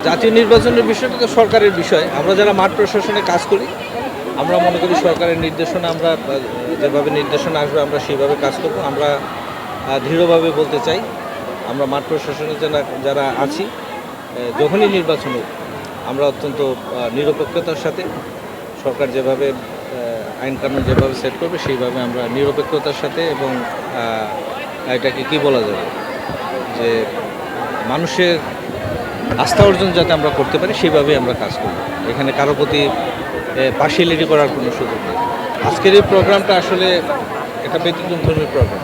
জাতীয় নির্বাচনের বিষয়টা তো সরকারের বিষয়। আমরা যারা মাঠ প্রশাসনে কাজ করি আমরা মনে করি সরকারের নির্দেশনা আমরা যেভাবে নির্দেশনা আসবে আমরা সেইভাবে কাজ করব। আমরা দৃঢ়ভাবে বলতে চাই আমরা মাঠ প্রশাসনে যারা যারা আছি যখনই নির্বাচন হোক আমরা অত্যন্ত নিরপেক্ষতার সাথে সরকার যেভাবে আহ, আইন কানুন যেভাবে সেট করবে সেইভাবে আমরা নিরপেক্ষতার সাথে এবং এটাকে কি বলা যাবে? যে মানুষের আস্থা অর্জন যাতে আমরা করতে পারি সেইভাবে আমরা কাজ করব। এখানে কারও প্রতি পার্সিয়ালিটি করার কোনো সুযোগ নেই। আজকের এই প্রোগ্রামটা আসলে একটা ব্যতিক্রম ধর্মী প্রোগ্রাম।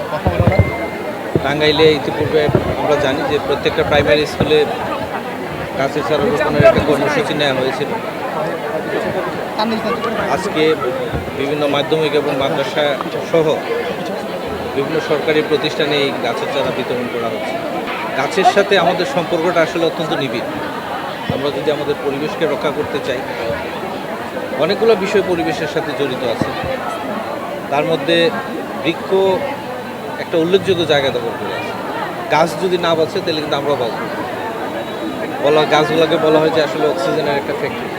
টাঙ্গাইলে ইতিপূর্বে আমরা জানি যে প্রত্যেকটা প্রাইমারি স্কুলে কাছে সার্বক্ষণের একটা কর্মসূচি নেওয়া হয়েছিল। আজকে বিভিন্ন মাধ্যমিক এবং মাদ্রাসা সহ বিভিন্ন সরকারি প্রতিষ্ঠানে এই গাছের চারা বিতরণ করা হচ্ছে। গাছের সাথে আমাদের সম্পর্কটা আসলে অত্যন্ত নিবিড়। আমরা যদি আমাদের পরিবেশকে রক্ষা করতে চাই, অনেকগুলো বিষয় পরিবেশের সাথে জড়িত আছে। তার মধ্যে বৃক্ষ একটা উল্লেখযোগ্য জায়গা দখল করে আছে। গাছ যদি না বাঁচে, তাহলে কিন্তু আমরা বাঁচব। বলা, গাছগুলোকে বলা হয় যে আসলে অক্সিজেনের একটা ফ্যাক্টরি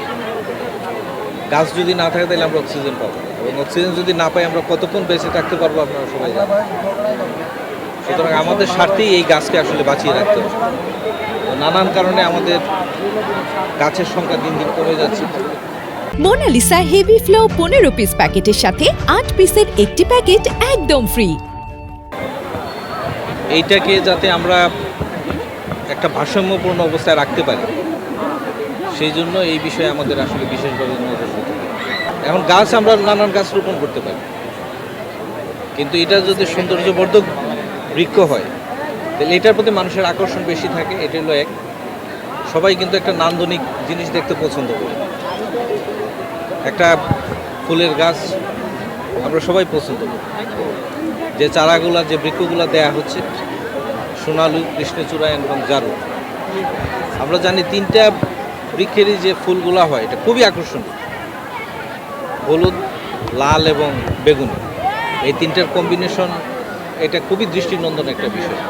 গাছ যদি না থাকে, তাহলে আমরা অক্সিজেন পাবো এবং অক্সিজেন যদি না পাই, আমরা কতক্ষণ বেঁচে থাকতে পারব, আপনারা সবাই জানেন। সুতরাং আমাদের স্বার্থেই এই গাছকে আসলে বাঁচিয়ে রাখতে হবে। নানান কারণে আমাদের গাছের সংখ্যা দিন দিন কমে যাচ্ছে। মোনালিসা হেভি ফ্লো পনেরো পিস প্যাকেটের সাথে আট পিসের একটি প্যাকেট একদম ফ্রি এইটাকে যাতে আমরা একটা ভারসাম্যপূর্ণ অবস্থায় রাখতে পারি সেই জন্য এই বিষয়ে আমাদের আসলে বিশেষভাবে নজর দিতে এখন গাছ আমরা নানান গাছ রোপণ করতে পারি। কিন্তু এটা যদি সৌন্দর্যবর্ধক বৃক্ষ হয়। তাহলে এটার প্রতি মানুষের আকর্ষণ বেশি থাকে এটা হলো এক। সবাই কিন্তু একটা নান্দনিক জিনিস দেখতে পছন্দ করে। একটা ফুলের গাছ আমরা সবাই পছন্দ করি। যে চারাগুলা, যে বৃক্ষগুলা দেয়া হচ্ছে, সোনালু, কৃষ্ণচূড়া এবং জারু। আমরা জানি তিনটা বৃক্ষেরই যে ফুলগুলা হয়, এটা খুবই আকর্ষণীয়। হলুদ, লাল এবং বেগুনি। এই তিনটার কম্বিনেশন এটা খুবই দৃষ্টিনন্দন একটা বিষয়।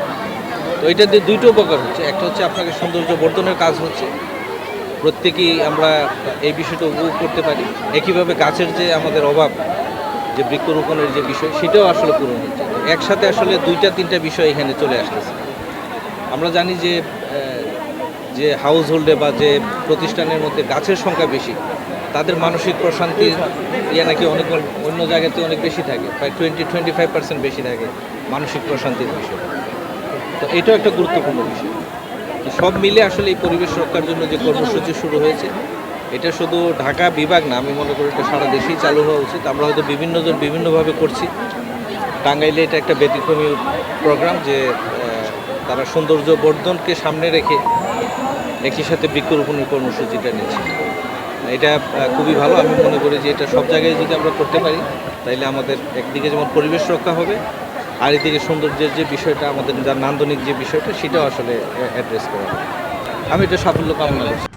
তো এটা দিয়ে দুইটো উপকার হচ্ছে। একটা হচ্ছে আপনাকে সৌন্দর্য বর্ধনের কাজ হচ্ছে। প্রত্যেকেই আমরা এই বিষয়টা উপভোগ করতে পারি। একইভাবে গাছের যে আমাদের অভাব, যে বৃক্ষরোপণের যে বিষয়, সেটাও আসলে পূরণ হচ্ছে। একসাথে আসলে দুইটা, তিনটা বিষয় এখানে চলে আসতেছে। আমরা জানি যে যে হাউস হোল্ডে বা যে প্রতিষ্ঠানের মধ্যে গাছের সংখ্যা বেশি, তাদের মানসিক প্রশান্তির ইয়ে নাকি অনেক অন্য জায়গাতে অনেক বেশি থাকে। প্রায় টোয়েন্টি টোয়েন্টি ফাইভ পার্সেন্ট বেশি থাকে। মানসিক প্রশান্তির বিষয়। তো এটাও একটা গুরুত্বপূর্ণ বিষয়। সব মিলে আসলে এই পরিবেশ রক্ষার জন্য যে কর্মসূচি শুরু হয়েছে, এটা শুধু ঢাকা বিভাগ না, আমি মনে করি এটা সারা দেশেই চালু হওয়া উচিত। আমরা হয়তো বিভিন্নজন বিভিন্নভাবে করছি। টাঙ্গাইলে এটা একটা ব্যতিক্রমী প্রোগ্রাম যে তারা সৌন্দর্য বর্ধনকে সামনে রেখে একই সাথে বৃক্ষরোপণের কর্মসূচিটা নিয়েছে এটা খুবই ভালো। আমি মনে করি যে এটা সব জায়গায় যদি আমরা করতে পারি, তাইলে আমাদের একদিকে যেমন পরিবেশ রক্ষা হবে আর এদিকে সৌন্দর্যের যে বিষয়টা, আমাদের যার নান্দনিক যে বিষয়টা, সেটাও আসলে অ্যাড্রেস করা আমি এটা সাফল্য কামনা করছি।